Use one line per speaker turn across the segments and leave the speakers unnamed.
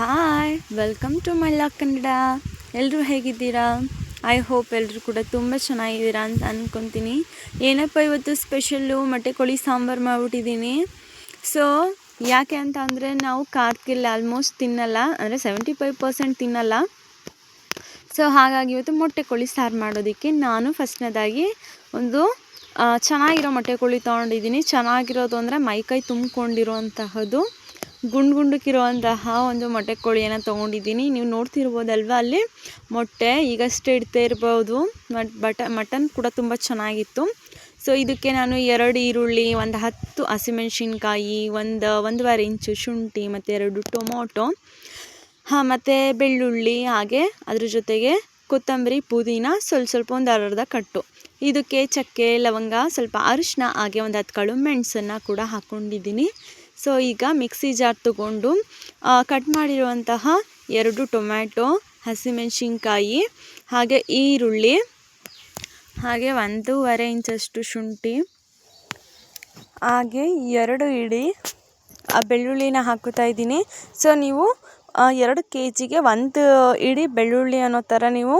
Hi welcome to my lock Kannada. ಎಲ್ಲರೂ ಹೇಗಿದ್ದೀರಾ? I hope ಎಲ್ಲರೂ ಕೂಡ ತುಂಬ ಚೆನ್ನಾಗಿದ್ದೀರಾ ಅಂತ ಅಂದ್ಕೊತೀನಿ ಏನಪ್ಪ ಇವತ್ತು ಸ್ಪೆಷಲ್ಲು ಮೊಟ್ಟೆ ಕೋಳಿ ಸಾಂಬಾರು ಮಾಡಿಬಿಟ್ಟಿದ್ದೀನಿ. ಸೊ ಯಾಕೆ ಅಂತ ಅಂದರೆ ನಾವು ಕಾರ್ಕಿಲ್ಲ ಆಲ್ಮೋಸ್ಟ್ ತಿನ್ನಲ್ಲ, ಅಂದರೆ ಸೆವೆಂಟಿ ಫೈವ್ ಪರ್ಸೆಂಟ್ ತಿನ್ನಲ್ಲ. ಸೊ ಹಾಗಾಗಿ ಇವತ್ತು ಮೊಟ್ಟೆ ಕೋಳಿ ಸಾರು ಮಾಡೋದಕ್ಕೆ ನಾನು ಫಸ್ಟ್ನೇದಾಗಿ ಒಂದು ಚೆನ್ನಾಗಿರೋ ಮೊಟ್ಟೆ ಕೋಳಿ ತೊಗೊಂಡಿದ್ದೀನಿ. ಚೆನ್ನಾಗಿರೋದು ಅಂದರೆ ಮೈಕೈ ತುಂಬಿಕೊಂಡಿರುವಂತಹದ್ದು. ಗುಂಡು ಗುಂಡಕ್ಕಿರುವಂತಹ ಒಂದು ಮೊಟ್ಟೆ ಕೋಳಿಯನ್ನು ತೊಗೊಂಡಿದ್ದೀನಿ. ನೀವು ನೋಡ್ತಿರ್ಬೋದಲ್ವ ಅಲ್ಲಿ? ಮೊಟ್ಟೆ ಈಗಷ್ಟೇ ಇಡ್ತಾ ಇರ್ಬೋದು. ಮಟ್ ಬಟ ಮಟನ್ ಕೂಡ ತುಂಬ ಚೆನ್ನಾಗಿತ್ತು. ಸೊ ಇದಕ್ಕೆ ನಾನು ಎರಡು ಈರುಳ್ಳಿ, ಒಂದು ಹತ್ತು ಹಸಿಮೆಣ್ಸಿನ್ಕಾಯಿ, ಒಂದು ಒಂದೂವರೆ ಇಂಚು ಶುಂಠಿ, ಮತ್ತು ಎರಡು ಟೊಮೊಟೊ, ಹಾಂ, ಮತ್ತು ಬೆಳ್ಳುಳ್ಳಿ, ಹಾಗೆ ಅದ್ರ ಜೊತೆಗೆ ಕೊತ್ತಂಬರಿ, ಪುದೀನ, ಸ್ವಲ್ಪ ಸ್ವಲ್ಪ ಒಂದು ಅರ್ಧ ಕಟ್ಟು. ಇದಕ್ಕೆ ಚಕ್ಕೆ, ಲವಂಗ, ಸ್ವಲ್ಪ ಅರಿಶಿನ ಹಾಗೆ ಒಂದು ಹತ್ತು ಕಾಳು ಮೆಣಸನ್ನು ಕೂಡ ಹಾಕ್ಕೊಂಡಿದ್ದೀನಿ ಸೊ ಈಗ ಮಿಕ್ಸಿ ಜಾರ್ ತಗೊಂಡು ಕಟ್ ಮಾಡಿರುವಂತಹ ಎರಡು ಟೊಮ್ಯಾಟೊ, ಹಸಿಮೆಣಸಿನ್ಕಾಯಿ, ಹಾಗೆ ಈರುಳ್ಳಿ, ಹಾಗೆ ಒಂದೂವರೆ ಇಂಚಷ್ಟು ಶುಂಠಿ, ಹಾಗೆ ಎರಡು ಇಡಿ, ಆ, ಬೆಳ್ಳುಳ್ಳಿನ ಹಾಕುತ್ತಾ ಇದ್ದೀನಿ. ಸೊ ನೀವು ಎರಡು ಕೆ ಜಿಗೆ ಒಂದು ಇಡಿ ಬೆಳ್ಳುಳ್ಳಿ ಅನ್ನೋ ಥರ ನೀವು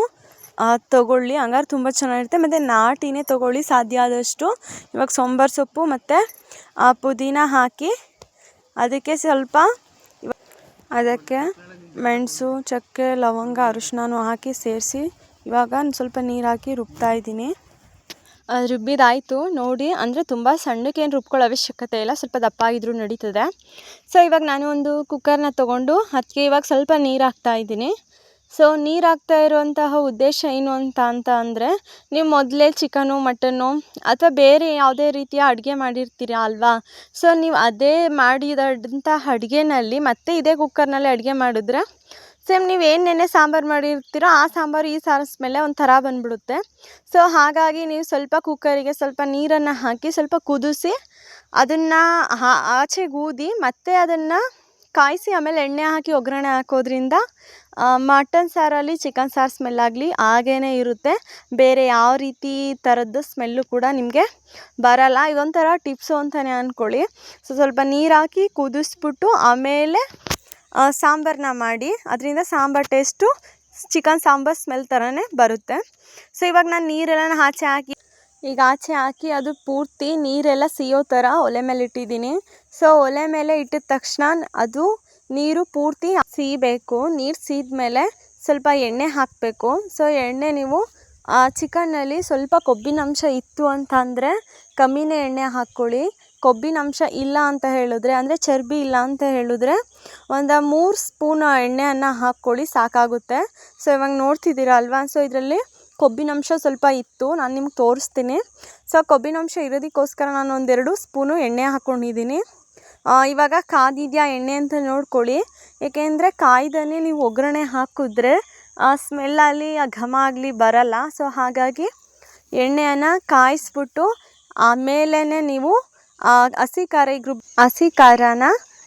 ತಗೊಳ್ಳಿ. ಹಂಗಾರೆ ತುಂಬ ಚೆನ್ನಾಗಿರುತ್ತೆ. ಮತ್ತು ನಾಟಿನೇ ತಗೊಳ್ಳಿ, ಸಾಧ್ಯ ಆದಷ್ಟು. ಇವಾಗ ಸಾಂಬಾರು ಸೊಪ್ಪು ಮತ್ತು ಪುದೀನ ಹಾಕಿ ಅದಕ್ಕೆ ಸ್ವಲ್ಪ ಅದಕ್ಕೆ ಮೆಣಸು, ಚಕ್ಕೆ, ಲವಂಗ ಅರಿಶಿನ ಹಾಕಿ ಸೇರಿಸಿ. ಇವಾಗ ಸ್ವಲ್ಪ ನೀರು ಹಾಕಿ ರುಬ್ತಾ ಇದ್ದೀನಿ. ರುಬ್ಬಿದಾಯಿತು. ನೋಡಿ, ಅಂದರೆ ತುಂಬ ಸಣ್ಣಕ್ಕೇನು ರುಬ್ಕೊಳ್ಳೋ ಅವಶ್ಯಕತೆ ಇಲ್ಲ. ಸ್ವಲ್ಪ ದಪ್ಪ ಆಗಿದ್ರೂ ನಡೀತದೆ. ಸೊ ಇವಾಗ ನಾನು ಒಂದು ಕುಕ್ಕರ್ನ ತೊಗೊಂಡು ಅದಕ್ಕೆ ಇವಾಗ ಸ್ವಲ್ಪ ನೀರು ಹಾಕ್ತಾ ಇದ್ದೀನಿ. ಸೊ ನೀರು ಹಾಕ್ತಾ ಇರುವಂತಹ ಉದ್ದೇಶ ಏನು ಅಂತ ಅಂತ ಅಂದರೆ, ನೀವು ಮೊದಲೇ ಚಿಕನು ಮಟನ್ನು ಅಥವಾ ಬೇರೆ ಯಾವುದೇ ರೀತಿಯ ಅಡುಗೆ ಮಾಡಿರ್ತೀರ ಅಲ್ವಾ? ಸೊ ನೀವು ಅದೇ ಮಾಡಿದಂಥ ಅಡುಗೆನಲ್ಲಿ ಮತ್ತೆ ಇದೇ ಕುಕ್ಕರ್ನಲ್ಲಿ ಅಡುಗೆ ಮಾಡಿದ್ರೆ ಸೇಮ್ ನೀವು ಏನು ನೆನೆ ಸಾಂಬಾರು ಮಾಡಿರ್ತೀರೋ ಆ ಸಾಂಬಾರು ಈ ಸಾರು ಮೇಲೆ ಒಂಥರ ಬಂದುಬಿಡುತ್ತೆ. ಸೊ ಹಾಗಾಗಿ ನೀವು ಸ್ವಲ್ಪ ಕುಕ್ಕರಿಗೆ ಸ್ವಲ್ಪ ನೀರನ್ನು ಹಾಕಿ ಸ್ವಲ್ಪ ಕುದಿಸಿ, ಅದನ್ನು ಆಚೆಗೂದಿ ಮತ್ತೆ ಅದನ್ನು ಕಾಯಿಸಿ ಆಮೇಲೆ ಎಣ್ಣೆ ಹಾಕಿ ಒಗ್ಗರಣೆ ಹಾಕೋದ್ರಿಂದ ಮಟನ್ ಸಾರಲ್ಲಿ ಚಿಕನ್ ಸಾರು ಸ್ಮೆಲ್ ಆಗಲಿ ಹಾಗೇ ಇರುತ್ತೆ. ಬೇರೆ ಯಾವ ರೀತಿ ಥರದ್ದು ಸ್ಮೆಲ್ಲು ಕೂಡ ನಿಮಗೆ ಬರಲ್ಲ. ಇದೊಂಥರ ಟಿಪ್ಸು ಅಂತಲೇ ಅಂದ್ಕೊಳ್ಳಿ ಸೊ ಸ್ವಲ್ಪ ನೀರು ಹಾಕಿ ಕುದಿಸ್ಬಿಟ್ಟು ಆಮೇಲೆ ಸಾಂಬಾರನ್ನ ಮಾಡಿ. ಅದರಿಂದ sambar taste chicken sambar smell ಥರನೇ ಬರುತ್ತೆ. ಸೊ ಇವಾಗ ನಾನು ನೀರೆಲ್ಲ ಆಚೆ ಹಾಕಿ ಈಗ ಆಚೆ ಹಾಕಿ ಅದು ಪೂರ್ತಿ ನೀರೆಲ್ಲ ಸಿಯೋ ಥರ ಒಲೆ ಮೇಲೆ ಇಟ್ಟಿದ್ದೀನಿ. ಸೊ, ಒಲೆ ಮೇಲೆ ಇಟ್ಟಿದ ತಕ್ಷಣ ಅದು ನೀರು ಪೂರ್ತಿ ಸೀಬೇಕು. ನೀರು ಸೀದ ಮೇಲೆ ಸ್ವಲ್ಪ ಎಣ್ಣೆ ಹಾಕಬೇಕು. ಸೊ, ಎಣ್ಣೆ ನೀವು ಚಿಕನ್ನಲ್ಲಿ ಸ್ವಲ್ಪ ಕೊಬ್ಬಿನಂಶ ಇತ್ತು ಅಂತ ಅಂದರೆ ಕಮ್ಮಿನೇ ಎಣ್ಣೆ ಹಾಕ್ಕೊಳ್ಳಿ. ಕೊಬ್ಬಿನಂಶ ಇಲ್ಲ ಅಂತ ಹೇಳಿದ್ರೆ, ಅಂದರೆ ಚರ್ಬಿ ಇಲ್ಲ ಅಂತ ಹೇಳಿದ್ರೆ ಒಂದು ಮೂರು ಸ್ಪೂನ್ ಎಣ್ಣೆಯನ್ನು ಹಾಕ್ಕೊಳ್ಳಿ, ಸಾಕಾಗುತ್ತೆ. ಸೊ, ಇವಾಗ ನೋಡ್ತಿದ್ದೀರಾ ಅಲ್ವಾ? ಸೊ, ಇದರಲ್ಲಿ ಕೊಬ್ಬಿನಂಶ ಸ್ವಲ್ಪ ಇತ್ತು, ನಾನು ನಿಮ್ಗೆ ತೋರಿಸ್ತೀನಿ. ಸೊ ಕೊಬ್ಬಿನಂಶ ಇರೋದಕ್ಕೋಸ್ಕರ ನಾನು ಒಂದೆರಡು ಸ್ಪೂನು ಎಣ್ಣೆ ಹಾಕ್ಕೊಂಡಿದ್ದೀನಿ ಇವಾಗ ಕಾದಿದೆಯಾ ಎಣ್ಣೆ ಅಂತ ನೋಡ್ಕೊಳ್ಳಿ. ಏಕೆಂದರೆ ಕಾಯ್ದನೇ ನೀವು ಒಗ್ಗರಣೆ ಹಾಕಿದ್ರೆ ಆ ಸ್ಮೆಲ್ಲಲ್ಲಿ ಆ ಘಮ ಆಗಲಿ ಬರಲ್ಲ. ಸೊ ಹಾಗಾಗಿ ಎಣ್ಣೆಯನ್ನು ಕಾಯಿಸ್ಬಿಟ್ಟು ಆಮೇಲೆ ನೀವು ಹಸಿ ಖಾರ ಈ ಹಸಿ ಖಾರನ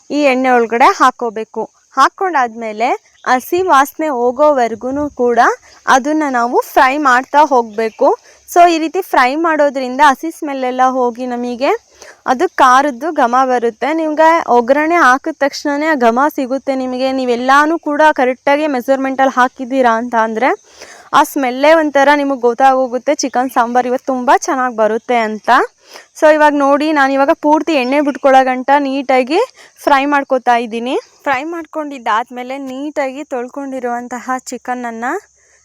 ಈ ಎಣ್ಣೆ ಒಳಗಡೆ ಹಾಕ್ಕೋಬೇಕು ಹಾಕ್ಕೊಂಡಾದ್ಮೇಲೆ ಹಸಿ ವಾಸನೆ ಹೋಗೋವರೆಗೂ ಕೂಡ ಅದನ್ನು ನಾವು ಫ್ರೈ ಮಾಡ್ತಾ ಹೋಗಬೇಕು. ಸೊ, ಈ ರೀತಿ ಫ್ರೈ ಮಾಡೋದ್ರಿಂದ ಹಸಿ ಸ್ಮೆಲ್ಲೆಲ್ಲ ಹೋಗಿ ನಮಗೆ ಅದು ಖಾರದ್ದು ಘಮ ಬರುತ್ತೆ. ನಿಮಗೆ ಒಗ್ಗರಣೆ ಹಾಕಿದ ತಕ್ಷಣವೇ ಆ ಘಮ ಸಿಗುತ್ತೆ ನಿಮಗೆ. ನೀವೆಲ್ಲನೂ ಕೂಡ ಕರೆಕ್ಟಾಗಿ ಮೆಸರ್ಮೆಂಟಲ್ಲಿ ಹಾಕಿದ್ದೀರಾ ಅಂತ ಅಂದರೆ ಆ ಸ್ಮೆಲ್ಲೇ ಒಂಥರ ನಿಮಗೆ ಗೊತ್ತಾಗೋಗುತ್ತೆ. ಚಿಕನ್ ಸಾಂಬಾರು ಇವತ್ತು ತುಂಬ ಚೆನ್ನಾಗಿ ಬರುತ್ತೆ ಅಂತ. ಸೊ ಇವಾಗ ನೋಡಿ, ನಾನು ಇವಾಗ ಪೂರ್ತಿ ಎಣ್ಣೆ ಬಿಟ್ಕೊಳ್ಳೋ ಗಂಟ ನೀಟಾಗಿ ಫ್ರೈ ಮಾಡ್ಕೊತಾ ಇದ್ದೀನಿ. ಫ್ರೈ ಮಾಡ್ಕೊಂಡಿದ್ದಾದಮೇಲೆ ನೀಟಾಗಿ ತೊಳ್ಕೊಂಡಿರುವಂತಹ ಚಿಕನನ್ನು,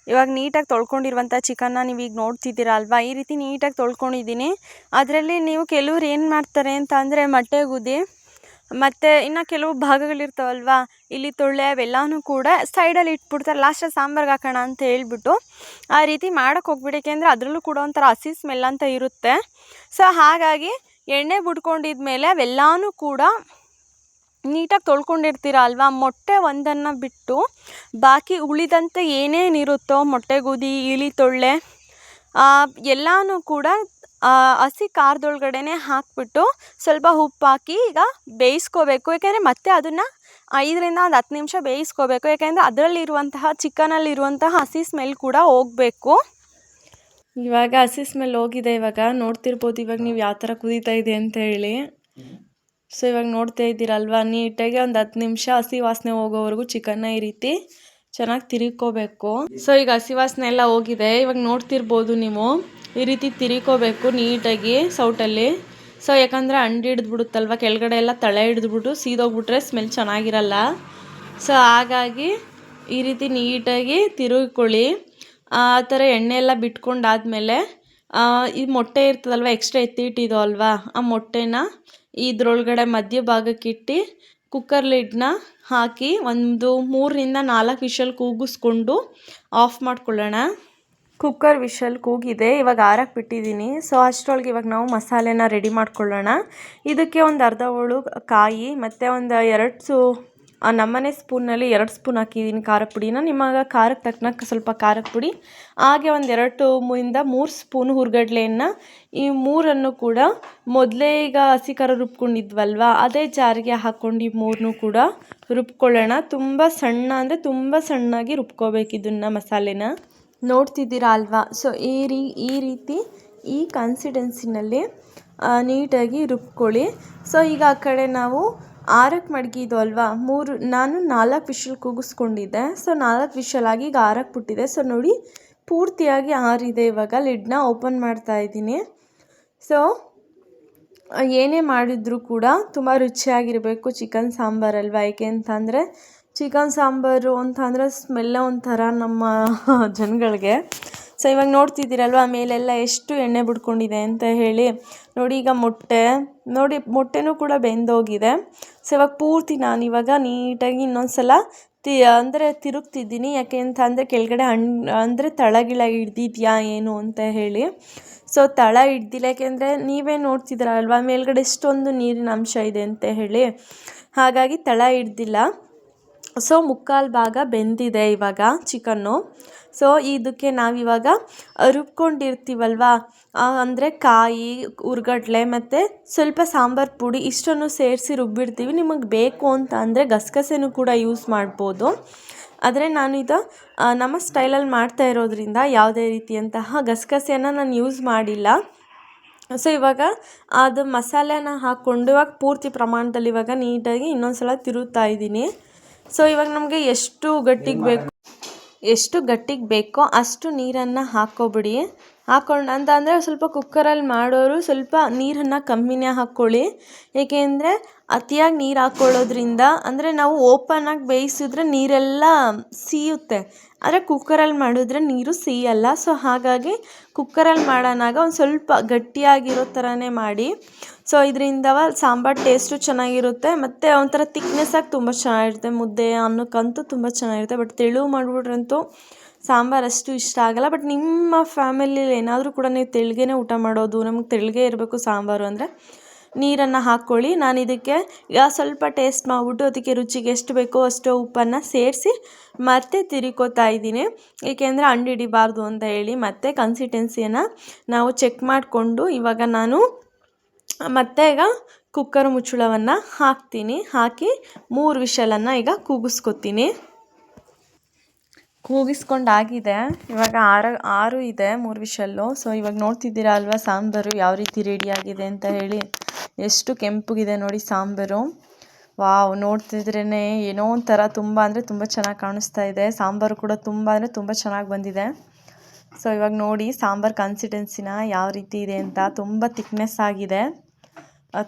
ಇವಾಗ ನೀಟಾಗಿ ತೊಳ್ಕೊಂಡಿರುವಂಥ ಚಿಕನ್ನ ನೀವು ಈಗ ನೋಡ್ತಿದ್ದೀರಾ ಅಲ್ವಾ? ಈ ರೀತಿ ನೀಟಾಗಿ ತೊಳ್ಕೊಂಡಿದ್ದೀನಿ. ಅದರಲ್ಲಿ ನೀವು ಕೆಲವ್ರು ಏನು ಮಾಡ್ತಾರೆ ಅಂತ ಅಂದರೆ ಮೊಟ್ಟೆ ಗುದ್ದಿ ಮತ್ತು ಇನ್ನು ಕೆಲವು ಭಾಗಗಳಿರ್ತಾವಲ್ವ ಇಲ್ಲಿ ತೊಳ್ಳೆ ಅವೆಲ್ಲನೂ ಕೂಡ ಸೈಡಲ್ಲಿ ಇಟ್ಬಿಡ್ತಾರೆ. ಲಾಸ್ಟಲ್ಲಿ ಸಾಂಬಾರ್ಗೆ ಹಾಕೋಣ ಅಂತ ಹೇಳ್ಬಿಟ್ಟು ಆ ರೀತಿ ಮಾಡೋಕ್ಕೆ ಹೋಗ್ಬಿಡಿ. ಅಂದರೆ ಅದರಲ್ಲೂ ಕೂಡ ಒಂಥರ ಹಸಿ ಸ್ಮೆಲ್ ಅಂತ ಇರುತ್ತೆ. ಸೊ ಹಾಗಾಗಿ ಎಣ್ಣೆ ಬಿಟ್ಕೊಂಡಿದ್ಮೇಲೆ ಅವೆಲ್ಲನೂ ಕೂಡ ನೀಟಾಗಿ ತೊಳ್ಕೊಂಡಿರ್ತೀರ ಅಲ್ವಾ? ಮೊಟ್ಟೆ ಒಂದನ್ನು ಬಿಟ್ಟು ಬಾಕಿ ಉಳಿದಂತೆ ಏನೇನಿರುತ್ತೋ ಮೊಟ್ಟೆ ಇಳಿ ತೊಳ್ಳೆ ಎಲ್ಲನೂ ಕೂಡ ಹಸಿ ಖಾರದೊಳಗಡೆನೆ ಹಾಕಿಬಿಟ್ಟು ಸ್ವಲ್ಪ ಉಪ್ಪು ಹಾಕಿ ಈಗ ಬೇಯಿಸ್ಕೋಬೇಕು. ಯಾಕೆಂದರೆ ಮತ್ತೆ ಅದನ್ನು ಐದರಿಂದ ಒಂದು ಹತ್ತು ನಿಮಿಷ ಬೇಯಿಸ್ಕೋಬೇಕು. ಯಾಕೆಂದರೆ ಅದರಲ್ಲಿರುವಂತಹ, ಚಿಕನಲ್ಲಿರುವಂತಹ ಹಸಿ ಸ್ಮೆಲ್ ಕೂಡ ಹೋಗಬೇಕು. ಇವಾಗ ಹಸಿ ಸ್ಮೆಲ್ ಹೋಗಿದೆ. ಇವಾಗ ನೋಡ್ತಿರ್ಬೋದು ಇವಾಗ ನೀವು ಯಾವ ಥರ ಕುದೀತಾ ಇದೆ ಅಂತ ಹೇಳಿ. ಸೊ ಇವಾಗ ನೋಡ್ತಾ ಇದ್ದೀರಲ್ವಾ? ನೀಟಾಗಿ ಒಂದು ಹತ್ತು ನಿಮಿಷ ಹಸಿ ವಾಸನೆ ಹೋಗೋವರೆಗೂ ಚಿಕನ್ನ ಈ ರೀತಿ ಚೆನ್ನಾಗಿ ತಿರುಗ್ಕೋಬೇಕು. ಸೊ ಈಗ ಹಸಿ ವಾಸನೆ ಎಲ್ಲ ಹೋಗಿದೆ. ಇವಾಗ ನೋಡ್ತಿರ್ಬೋದು ನೀವು. ಈ ರೀತಿ ತಿರ್ಕೋಬೇಕು ನೀಟಾಗಿ ಸೌಟಲ್ಲಿ. ಸೊ ಯಾಕಂದರೆ ಅಂಡು ಹಿಡಿದ್ಬಿಡುತ್ತಲ್ವ, ಕೆಳಗಡೆ ಎಲ್ಲ ತಳೆ ಹಿಡಿದ್ಬಿಟ್ಟು ಸೀದೋಗ್ಬಿಟ್ರೆ ಸ್ಮೆಲ್ ಚೆನ್ನಾಗಿರಲ್ಲ. ಸೊ ಹಾಗಾಗಿ ಈ ರೀತಿ ನೀಟಾಗಿ ತಿರುಗಿಕೊಳ್ಳಿ. ಆ ಥರ ಎಣ್ಣೆ ಎಲ್ಲ ಬಿಟ್ಕೊಂಡಾದಮೇಲೆ ಈ ಮೊಟ್ಟೆ ಇರ್ತದಲ್ವ ಎಕ್ಸ್ಟ್ರಾ ಎತ್ತಿಟ್ಟಿದ್ದು ಅಲ್ವಾ, ಆ ಮೊಟ್ಟೆನ ಇದ್ರೊಳಗಡೆ ಮಧ್ಯ ಭಾಗಕ್ಕಿಟ್ಟು ಕುಕ್ಕರ್ ಲಿಡ್ನ ಹಾಕಿ ಒಂದು ಮೂರರಿಂದ ನಾಲ್ಕು ವಿಷಲ್ ಕೂಗಿಸ್ಕೊಂಡು ಆಫ್ ಮಾಡ್ಕೊಳ್ಳೋಣ. ಕುಕ್ಕರ್ ವಿಷಲ್ ಕೂಗಿದೆ. ಇವಾಗ ಆರಕ್ಕೆ ಬಿಟ್ಟಿದ್ದೀನಿ. ಸೊ ಅಷ್ಟರೊಳಗೆ ಇವಾಗ ನಾವು ಮಸಾಲೆನ ರೆಡಿ ಮಾಡ್ಕೊಳ್ಳೋಣ. ಇದಕ್ಕೆ ಒಂದು ಅರ್ಧ ಹೋಳು ಕಾಯಿ, ಮತ್ತು ಒಂದು ಎರಡು ಸು ನಮ್ಮನೆ ಸ್ಪೂನಲ್ಲಿ ಎರಡು ಸ್ಪೂನ್ ಹಾಕಿದ್ದೀನಿ ಖಾರದ ಪುಡಿನ. ನಿಮಗೆ ಖಾರಕ್ಕೆ ತಕ್ಕನಕ್ಕೆ ಸ್ವಲ್ಪ ಖಾರದ ಪುಡಿ, ಹಾಗೆ ಒಂದು ಎರಡು ಇಂದ ಮೂರು ಸ್ಪೂನ್ ಹುರ್ಗಡ್ಲೆಯನ್ನು. ಈ ಮೂರನ್ನು ಕೂಡ ಮೊದಲೇ ಈಗ ಹಸಿ ಖಾರ ರುಬ್ಕೊಂಡಿದ್ವಲ್ವ, ಅದೇ ಜಾರಿಗೆ ಹಾಕ್ಕೊಂಡು ಈ ಮೂರನ್ನೂ ಕೂಡ ರುಬ್ಕೊಳ್ಳೋಣ. ತುಂಬ ಸಣ್ಣ ಅಂದರೆ ತುಂಬ ಸಣ್ಣಾಗಿ ರುಬ್ಕೋಬೇಕು ಇದನ್ನು ಮಸಾಲೆನ. ನೋಡ್ತಿದ್ದೀರಾ ಅಲ್ವಾ? ಸೊ ಈ ರೀ, ಈ ರೀತಿ ಈ ಕನ್ಸಿಡೆನ್ಸಿನಲ್ಲಿ ನೀಟಾಗಿ ರುಬ್ಕೊಳ್ಳಿ. ಸೊ ಈಗ ಆ ಕಡೆ ನಾವು ಆರಕ್ಕೆ ಮಡಗಿದ್ದು ಅಲ್ವಾ? ಮೂರು, ನಾನು ನಾಲ್ಕು ವಿಷಲ್ ಕೂಗಿಸ್ಕೊಂಡಿದ್ದೆ. ಸೊ ನಾಲ್ಕು ವಿಷಲ್ ಆಗಿ ಈಗ ಆರಕ್ಕೆ ಬಿಟ್ಟಿದೆ. ಸೊ ನೋಡಿ, ಪೂರ್ತಿಯಾಗಿ ಆರಿದೆ ಇವಾಗ. ಲಿಡ್ನ ಓಪನ್ ಮಾಡ್ತಾ ಇದ್ದೀನಿ. ಸೊ ಏನೇ ಮಾಡಿದರೂ ಕೂಡ ತುಂಬ ರುಚಿಯಾಗಿರಬೇಕು ಚಿಕನ್ ಸಾಂಬಾರಲ್ವಾ ಏಕೆ ಅಂತಂದರೆ ಚಿಕನ್ ಸಾಂಬಾರು ಅಂತ ಅಂದರೆ ಸ್ಮೆಲ್ಲೇ ಒಂಥರ ನಮ್ಮ ಜನಗಳಿಗೆ. ಸೊ ಇವಾಗ ನೋಡ್ತಿದ್ದೀರಲ್ವ, ಮೇಲೆಲ್ಲ ಎಷ್ಟು ಎಣ್ಣೆ ಬಿಡ್ಕೊಂಡಿದೆ ಅಂತ ಹೇಳಿ. ನೋಡಿ, ಈಗ ಮೊಟ್ಟೆ. ನೋಡಿ, ಮೊಟ್ಟೆನೂ ಕೂಡ ಬೆಂದೋಗಿದೆ. ಸೊ ಇವಾಗ ಪೂರ್ತಿ ನಾನು ಇವಾಗ ನೀಟಾಗಿ ಇನ್ನೊಂದು ಸಲ ತಿ, ಅಂದರೆ ತಿರುಗ್ತಿದ್ದೀನಿ. ಯಾಕೆ ಅಂತ ಅಂದರೆ ಕೆಳಗಡೆ ಹಣ್ಣು ಅಂದರೆ ತಳಗಿಳ ಹಿಡ್ದಿದ್ಯಾ ಏನು ಅಂತ ಹೇಳಿ. ಸೊ ತಳ ಹಿಡ್ದಿಲ್ಲ. ಯಾಕೆಂದರೆ ನೀವೇ ನೋಡ್ತಿದ್ದೀರಲ್ವ, ಮೇಲ್ಗಡೆ ಎಷ್ಟೊಂದು ನೀರಿನ ಅಂಶ ಇದೆ ಅಂತ ಹೇಳಿ. ಹಾಗಾಗಿ ತಳ ಹಿಡ್ದಿಲ್ಲ. ಸೊ ಮುಕ್ಕಾಲು ಭಾಗ ಬೆಂದಿದೆ ಇವಾಗ ಚಿಕನ್ನು. ಸೊ ಇದಕ್ಕೆ ನಾವಿವಾಗ ರುಬ್ಕೊಂಡಿರ್ತೀವಲ್ವ? ಅಂದರೆ ಕಾಯಿ ಹುರ್ಗಡ್ಲೆ ಮತ್ತು ಸ್ವಲ್ಪ ಸಾಂಬಾರು ಪುಡಿ ಇಷ್ಟನ್ನು ಸೇರಿಸಿ ರುಬ್ಬಿಡ್ತೀವಿ. ನಿಮಗೆ ಬೇಕು ಅಂತ ಅಂದರೆ ಗಸಗಸೆನೂ ಕೂಡ ಯೂಸ್ ಮಾಡ್ಬೋದು. ಆದರೆ ನಾನು ಇದು ನಮ್ಮ ಸ್ಟೈಲಲ್ಲಿ ಮಾಡ್ತಾ ಇರೋದ್ರಿಂದ ಯಾವುದೇ ರೀತಿಯಂತಹ ಗಸಗಸೆಯನ್ನು ನಾನು ಯೂಸ್ ಮಾಡಿಲ್ಲ. ಸೊ ಇವಾಗ ಅದು ಮಸಾಲೆನ ಹಾಕ್ಕೊಂಡು ಪೂರ್ತಿ ಪ್ರಮಾಣದಲ್ಲಿ ಇವಾಗ ನೀಟಾಗಿ ಇನ್ನೊಂದು ಸಲ ತಿರುಗ್ತಾ ಇದ್ದೀನಿ. ಸೊ ಇವಾಗ ನಮಗೆ ಎಷ್ಟು ಗಟ್ಟಿಗೆ ಬೇಕು ಎಷ್ಟು ಗಟ್ಟಿಗೆ ಬೇಕೋ ಅಷ್ಟು ನೀರನ್ನು ಹಾಕ್ಕೊಬಿಡಿ ಹಾಕ್ಕೊಂಡು ಅಂತ ಅಂದರೆ ಸ್ವಲ್ಪ ಕುಕ್ಕರಲ್ಲಿ ಮಾಡೋರು ಸ್ವಲ್ಪ ನೀರನ್ನು ಕಮ್ಮಿನೇ ಹಾಕ್ಕೊಳ್ಳಿ. ಏಕೆಂದರೆ ಅತಿಯಾಗಿ ನೀರು ಹಾಕ್ಕೊಳ್ಳೋದ್ರಿಂದ, ಅಂದರೆ ನಾವು ಓಪನ್ನಾಗಿ ಬೇಯಿಸಿದ್ರೆ ನೀರೆಲ್ಲ ಸೀಯುತ್ತೆ. ಆದರೆ ಕುಕ್ಕರಲ್ಲಿ ಮಾಡಿದ್ರೆ ನೀರು ಸೀಯಲ್ಲ. ಸೊ ಹಾಗಾಗಿ ಕುಕ್ಕರಲ್ಲಿ ಮಾಡೋಣಾಗ ಒಂದು ಸ್ವಲ್ಪ ಗಟ್ಟಿಯಾಗಿರೋ ಥರನೇ ಮಾಡಿ. ಸೊ ಇದರಿಂದ ಸಾಂಬಾರು ಟೇಸ್ಟು ಚೆನ್ನಾಗಿರುತ್ತೆ. ಮತ್ತು ಒಂಥರ ತಿಕ್ನೆಸ್ಸಾಗಿ ತುಂಬ ಚೆನ್ನಾಗಿರುತ್ತೆ. ಮುದ್ದೆ ಅನ್ನಕ್ಕಂತೂ ತುಂಬ ಚೆನ್ನಾಗಿರುತ್ತೆ. ಬಟ್ ತೆಳು ಮಾಡಿಬಿಟ್ರಂತೂ ಸಾಂಬಾರು ಅಷ್ಟು ಇಷ್ಟ ಆಗಲ್ಲ ಬಟ್ ನಿಮ್ಮ ಫ್ಯಾಮಿಲಿಲಿ ಏನಾದರೂ ಕೂಡ ನೀವು ತೆಳ್ಳಗೆನೇ ಊಟ ಮಾಡೋದು, ನಮ್ಗೆ ತೆಳ್ಳಗೆ ಇರಬೇಕು ಸಾಂಬಾರು ಅಂದರೆ, ನೀರನ್ನು ಹಾಕ್ಕೊಳ್ಳಿ. ನಾನು ಇದಕ್ಕೆ ಈಗ ಸ್ವಲ್ಪ ಟೇಸ್ಟ್ ಮಾಡಿಬಿಟ್ಟು ಅದಕ್ಕೆ ರುಚಿಗೆ ಎಷ್ಟು ಬೇಕೋ ಅಷ್ಟು ಉಪ್ಪನ್ನು ಸೇರಿಸಿ ಮತ್ತೆ ತಿರುಕೋತಾ ಇದ್ದೀನಿ. ಏಕೆಂದರೆ ಹಣ್ಣು ಹಿಡಿಬಾರ್ದು ಅಂತ ಹೇಳಿ ಮತ್ತೆ ಕನ್ಸಿಸ್ಟೆನ್ಸಿಯನ್ನು ನಾವು ಚೆಕ್ ಮಾಡಿಕೊಂಡು ಇವಾಗ ನಾನು ಮತ್ತೆ ಈಗ ಕುಕ್ಕರ್ ಮುಚ್ಚಳವನ್ನು ಹಾಕ್ತೀನಿ. ಹಾಕಿ ಮೂರು ವಿಷಲನ್ನು ಈಗ ಕೂಗಿಸ್ಕೊತೀನಿ. ಕೂಗಿಸ್ಕೊಂಡಾಗಿದೆ. ಇವಾಗ ಆರು ಆರು ಇದೆ ಮೂರು ವಿಷಲ್ಲು. ಸೊ ಇವಾಗ ನೋಡ್ತಿದ್ದೀರಾ ಅಲ್ವಾ ಸಾಂಬಾರು ಯಾವ ರೀತಿ ರೆಡಿಯಾಗಿದೆ ಅಂತ ಹೇಳಿ. ಎಷ್ಟು ಕೆಂಪಗಿದೆ ನೋಡಿ ಸಾಂಬಾರು. ವಾವ್ ನೋಡ್ತಿದ್ರೇ ಏನೋ ಒಂಥರ ತುಂಬ ಅಂದರೆ ತುಂಬ ಚೆನ್ನಾಗಿ ಕಾಣಿಸ್ತಾ ಇದೆ. ಸಾಂಬಾರು ಕೂಡ ತುಂಬ ಅಂದರೆ ತುಂಬ ಚೆನ್ನಾಗಿ ಬಂದಿದೆ. ಸೊ ಇವಾಗ ನೋಡಿ ಸಾಂಬಾರು ಕನ್ಸಿಸ್ಟೆನ್ಸಿನ ಯಾವ ರೀತಿ ಇದೆ ಅಂತ. ತುಂಬ ತಿಕ್ನೆಸ್ ಆಗಿದೆ.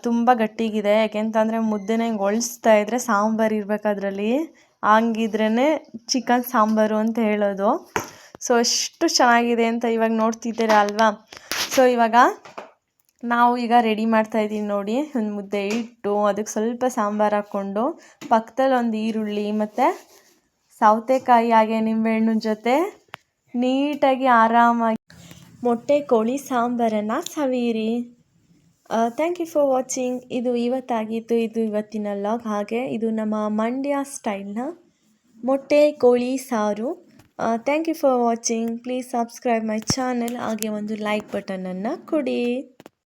ತುಂಬ ಗಟ್ಟಿಗಿದೆ. ಯಾಕೆಂತಂದರೆ ಮುದ್ದೆನೆ ಇದ್ದರೆ ಸಾಂಬಾರು ಇರಬೇಕು ಅದರಲ್ಲಿ. ಹಂಗಿದ್ರೇ ಚಿಕನ್ ಸಾಂಬಾರು ಅಂತ ಹೇಳೋದು. ಸೊ ಎಷ್ಟು ಚೆನ್ನಾಗಿದೆ ಅಂತ ಇವಾಗ ನೋಡ್ತಿದ್ದೀರ ಅಲ್ವಾ? ಸೊ ಇವಾಗ ನಾವು ಈಗ ರೆಡಿ ಮಾಡ್ತಾಯಿದ್ದೀವಿ ನೋಡಿ. ಒಂದು ಮುದ್ದೆ ಇಟ್ಟು ಅದಕ್ಕೆ ಸ್ವಲ್ಪ ಸಾಂಬಾರು ಹಾಕ್ಕೊಂಡು ಪಕ್ಕದಲ್ಲಿ ಒಂದು ಈರುಳ್ಳಿ ಮತ್ತು ಸೌತೆಕಾಯಿ ಹಾಗೆ ನಿಂಬೆಹಣ್ಣಿನ ಜೊತೆ ನೀಟಾಗಿ ಆರಾಮಾಗಿ ಮೊಟ್ಟೆ ಕೋಳಿ ಸಾಂಬಾರನ್ನು ಸವಿಯಿರಿ. ಥ್ಯಾಂಕ್ ಯು ಫಾರ್ ವಾಚಿಂಗ್ ಇದು ಇವತ್ತಾಗಿತ್ತು, ಇದು ಇವತ್ತಿನ ಲಾಗ್ ಹಾಗೆ. ಇದು ನಮ್ಮ ಮಂಡ್ಯ ಸ್ಟೈಲ್ನ ಮೊಟ್ಟೆ, ಕೋಳಿ, ಸಾರು. Thank you for watching please subscribe my channel ಹಾಗೆ ಒಂದು ಲೈಕ್ ಬಟನನ್ನು ಕೊಡಿ.